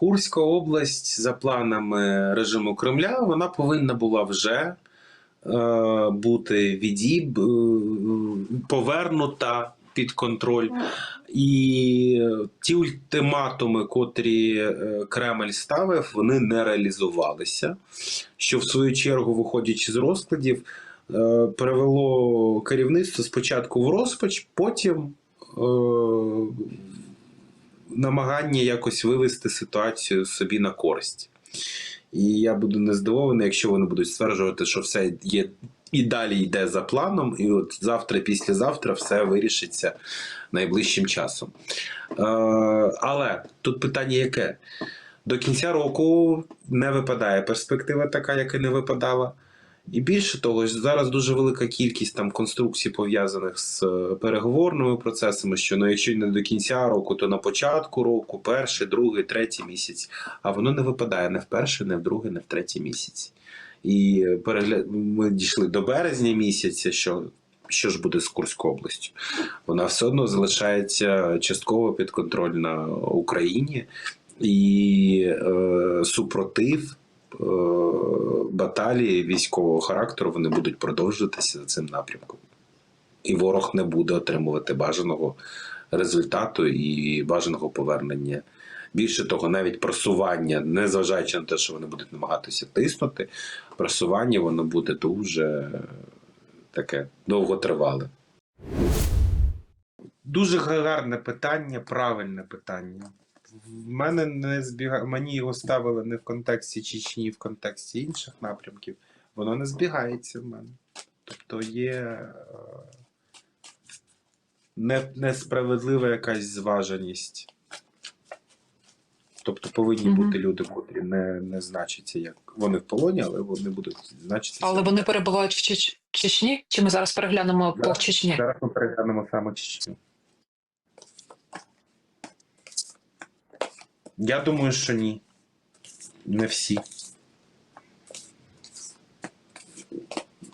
Курська область за планами режиму Кремля вона повинна була вже е, бути відіб, е, повернута під контроль. І ті ультиматуми, котрі е, Кремль ставив, вони не реалізувалися. Що в свою чергу, виходячи з розкладів, е, привело керівництво спочатку в розпач, потім е, намагання якось вивести ситуацію собі на користь. І я буду не здивований, якщо вони будуть стверджувати, що все є і далі йде за планом, і от завтра, післязавтра все вирішиться найближчим часом. Е, але тут питання яке? До кінця року не випадає перспектива така, яка не випадала. І більше того, зараз дуже велика кількість там конструкцій пов'язаних з е, переговорними процесами, що ну, якщо не до кінця року, то на початку року, перший, другий, третій місяць. А воно не випадає не в перший, не в другий, не в третій місяць. І перегля... ми дійшли до березня місяця, що. Що ж буде з Курською областю? Вона все одно залишається частково підконтрольна Україні, і е, супротив баталії військового характеру вони будуть продовжуватися за цим напрямком. І ворог не буде отримувати бажаного результату і бажаного повернення. Більше того, навіть просування, незважаючи на те, що вони будуть намагатися тиснути, просування воно буде дуже таке довготривале. Дуже гарне питання, правильне питання. В мене не збіга... мені його ставили не в контексті Чечні, в контексті інших напрямків. Воно не збігається в мене. Тобто є е, не... несправедлива якась зваженість. Тобто повинні Мгм. бути люди, котрі не, не значаться як вони в полоні, але вони будуть значитися. Але вони перебувають в Чеч... Чечні? Чи ми зараз переглянемо Да. по Чечні? Зараз ми переглянемо саме Чечню. Я думаю, що ні. Не всі.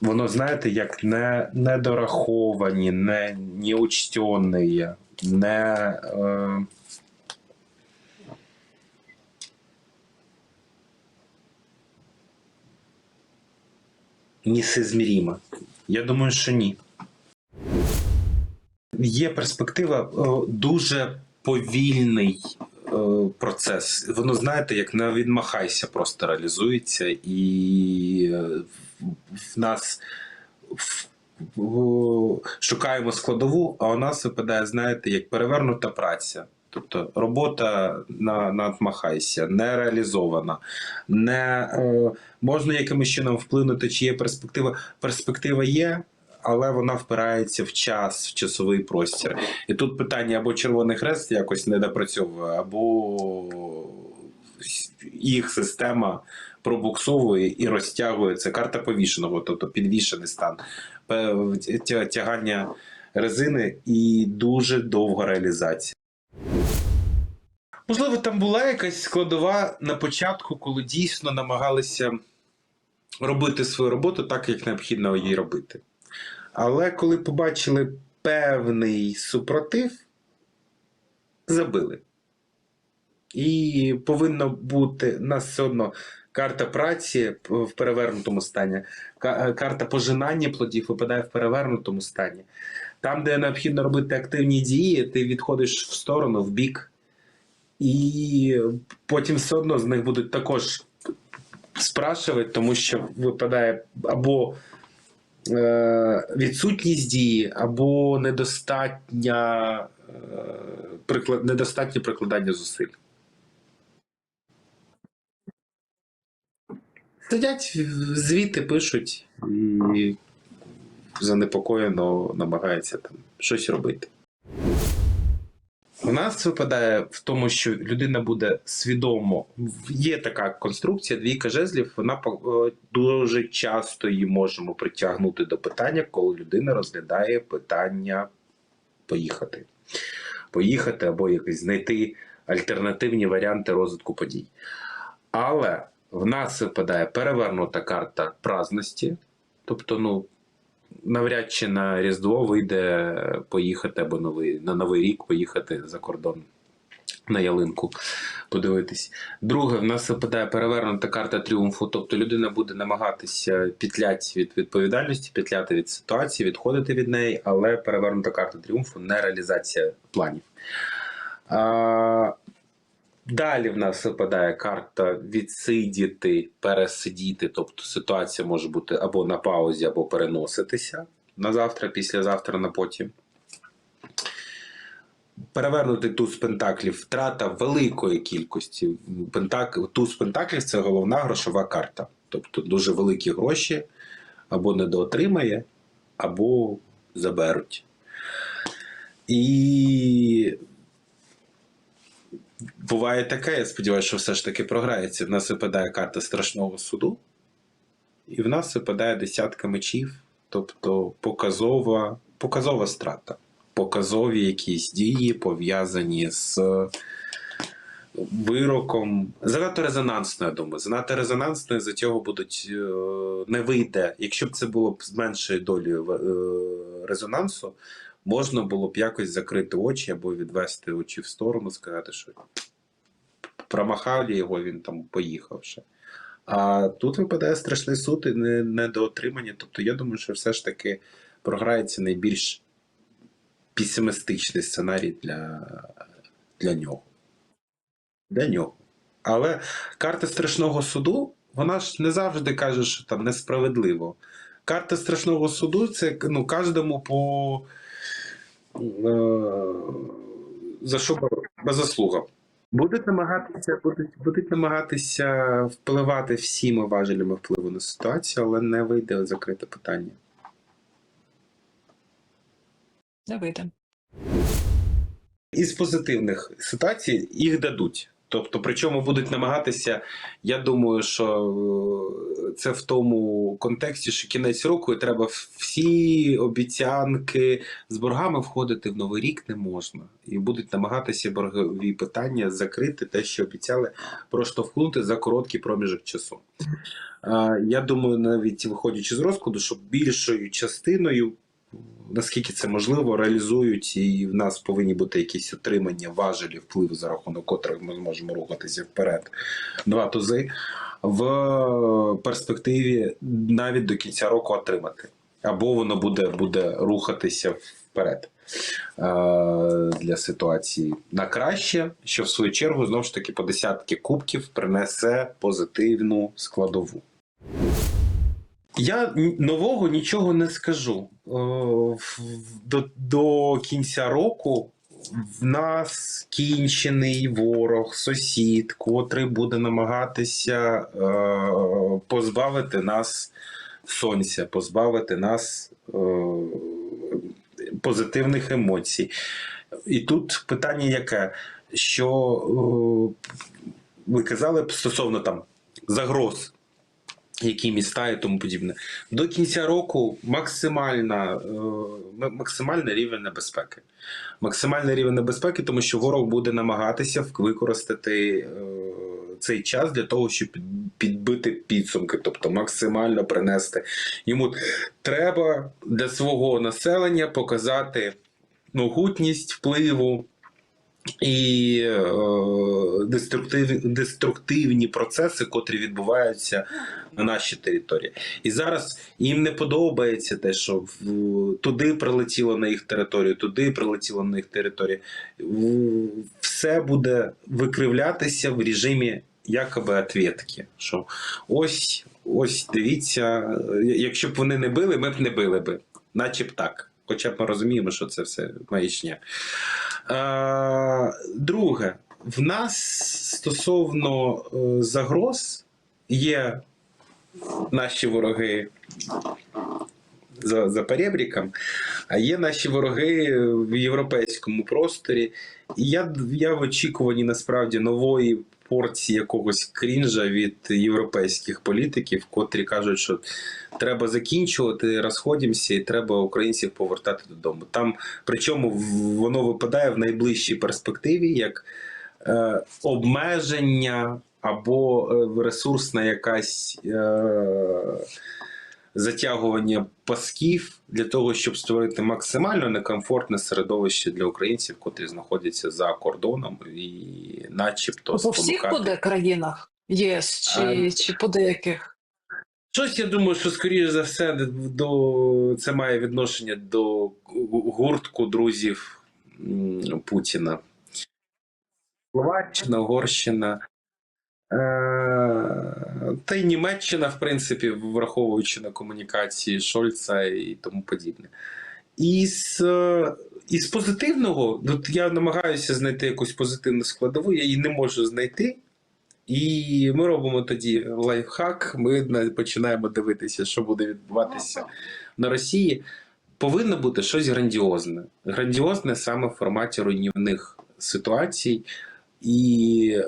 Воно, знаєте, як не, недораховані, не неучтенні, не. Е, несоизмеримо. Я думаю, що ні. Є перспектива е, дуже повільний процес. Воно, знаєте, як на відмахайся, просто реалізується, і е, в- нас шукаємо складову, а у нас випадає, знаєте, як перевернута праця. Тобто робота на надмахайся, не реалізована, не е, можна якимось чином вплинути, чи є перспектива. Перспектива є, але вона впирається в час, в часовий простір. І тут питання або Червоний Хрест якось не допрацьовує, або їх система пробуксовує і розтягує. Це карта повішеного, тобто підвішений стан, тягання резини і дуже довга реалізація. Можливо, там була якась складова на початку, коли дійсно намагалися робити свою роботу так, як необхідно її робити. Але коли побачили певний супротив, забили. І повинна бути у нас все одно карта праці в перевернутому стані, карта пожинання плодів випадає в перевернутому стані. Там, де необхідно робити активні дії, ти відходиш в сторону, в бік, і потім все одно з них будуть також спрашувати, тому що випадає або е, відсутність дії, або недостатня, е, недостатнє прикладання зусиль. Сидять звіти пишуть і занепокоєно намагаються там щось робити. У нас випадає в тому, що людина буде свідомо. Є така конструкція, двійка жезлів. Вона е, дуже часто її можемо притягнути до питання, коли людина розглядає питання поїхати. Поїхати або якось знайти альтернативні варіанти розвитку подій. Але в нас випадає перевернута карта праздності, тобто, ну, навряд чи на Різдво вийде поїхати або новий, на Новий рік поїхати за кордон. на ялинку подивитись. Друге, в нас випадає перевернута карта тріумфу, тобто людина буде намагатися петляти від відповідальності, петляти від ситуації, відходити від неї, але перевернута карта тріумфу не реалізація планів. А, Далі в нас випадає карта відсидіти, пересидіти, тобто ситуація може бути або на паузі, або переноситися на завтра, післязавтра, на потім. Перевернути туз пентаклів, втрата великої кількості пентак... туз пентаклів це головна грошова карта. Тобто дуже великі гроші або недоотримає, або заберуть. І буває таке, я сподіваюся, що все ж таки програється. В нас випадає карта страшного суду, і в нас випадає десятка мечів, тобто показова, показова страта показові якісь дії пов'язані з вироком. Занадто резонансно, я думаю. Занадто резонансно, за цього будуть е, не вийде. Якщо б це було б з меншою долею е, резонансу, можна було б якось закрити очі або відвести очі в сторону, сказати, що промахав його, він там поїхав ще. А тут випадає страшний суд і недоотримання. Тобто, я думаю, що все ж таки програється найбільш песимістичний сценарій для, для нього. Для нього. Але карта страшного суду, вона ж не завжди каже, що там несправедливо. Карта страшного суду це ну, кожному по за що заслуга. Будуть намагатися, будуть, будуть намагатися впливати всіма важелями впливу на ситуацію, але не вийде закрите питання. Не вийде. Із позитивних ситуацій їх дадуть. Тобто, причому будуть намагатися, я думаю, що е, це в тому контексті, що кінець року і треба всі обіцянки з боргами входити в новий рік не можна. І будуть намагатися боргові питання закрити те, що обіцяли, проштовхнути за короткий проміжок часу. Е, Я думаю, навіть виходячи з розкладу, що більшою частиною наскільки це можливо, реалізують, і в нас повинні бути якісь отримання важелі впливу, за рахунок котрих ми зможемо рухатися вперед. Два тузи в перспективі навіть до кінця року отримати. Або воно буде, буде рухатися вперед е, для ситуації на краще, що в свою чергу знову ж таки по десятки кубків принесе позитивну складову. Я нового нічого не скажу. Е, До, до кінця року в нас кінчений ворог, сусід, котрий буде намагатися е, позбавити нас сонця, позбавити нас е, позитивних емоцій. І тут питання яке? Що ви казали стосовно там загроз які міста і тому подібне. До кінця року максимальна, е, максимальний рівень небезпеки. Максимальний рівень небезпеки, тому що ворог буде намагатися використати е, цей час для того, щоб підбити підсумки, тобто максимально принести. Йому треба для свого населення показати могутність впливу. І е, деструктив, деструктивні процеси, котрі відбуваються на нашій території. І зараз їм не подобається те, що в, туди прилетіло на їх територію, туди прилетіло на їх територію. Все буде викривлятися в режимі якоби ответки. Що ось, ось дивіться, якщо б вони не били, ми б не били би. Наче б так. Хоча б ми розуміємо, що це все маячня. Друге, в нас стосовно е, загроз є наші вороги за, за перебріком, а є наші вороги в європейському просторі. І я, я в очікуванні насправді нової порції якогось крінжа від європейських політиків, котрі кажуть, що треба закінчувати, розходимося, і треба українців повертати додому. Там причому воно випадає в найближчій перспективі як е, обмеження або е, ресурсна якась е, затягування пасків для того, щоб створити максимально некомфортне середовище для українців, котрі знаходяться за кордоном, і начебто По всіх буде країнах ЄС чи, А, чи по деяких? Щось я думаю, що скоріше за все до це має відношення до гуртку друзів Путіна. Словаччина, Угорщина. Е, Та й Німеччина, в принципі, враховуючи на комунікації Шольца і тому подібне. Із, із позитивного, от я намагаюся знайти якусь позитивну складову, я її не можу знайти. І ми робимо тоді лайфхак. Ми починаємо дивитися, що буде відбуватися на Росії. Повинно бути щось грандіозне. Грандіозне саме в форматі руйнівних ситуацій. І е,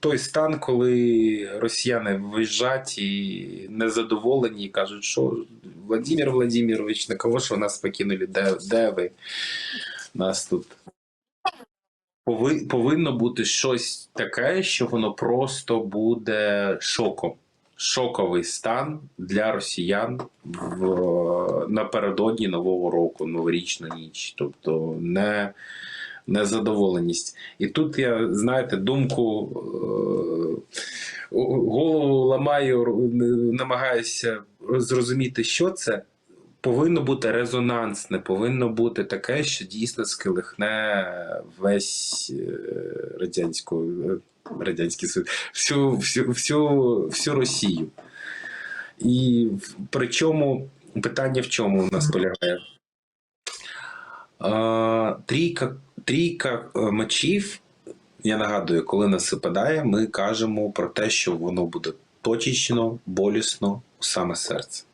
той стан, коли росіяни виїжджать і незадоволені, і кажуть, що Владимир Владимирович, на кого ж ви нас покинули? Де, де ви? Нас тут Пови- повинно бути щось таке, що воно просто буде шоком. Шоковий стан для росіян в, напередодні Нового року, новорічна ніч. Тобто не, незадоволеність. І тут я, знаєте, думку е, голову ламаю, намагаюся зрозуміти, що це повинно бути резонансне, повинно бути таке, що дійсно сколихне весь е, радянську, е, радянський Союз, всю, всю, всю, всю Росію. І причому питання в чому у нас полягає? А, трійка, трійка е, мечів, я нагадую, коли нас випадає, ми кажемо про те, що воно буде точечно, болісно у саме серце.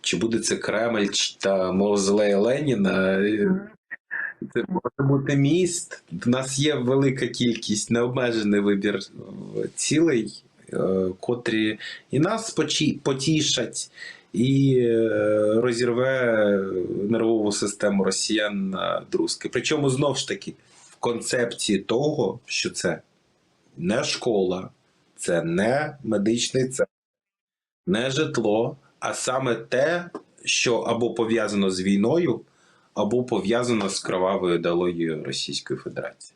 Чи буде це Кремль та Мавзолей Леніна? Це може бути міст. У нас є велика кількість, необмежений вибір е, цілей, е, котрі і нас потішать, і е, розірве нервову систему росіян на друзки. Причому знову ж таки в концепції того, що це не школа, це не медичний центр, не житло, а саме те, що або пов'язано з війною, або пов'язано з кровавою ідеологією Російської Федерації.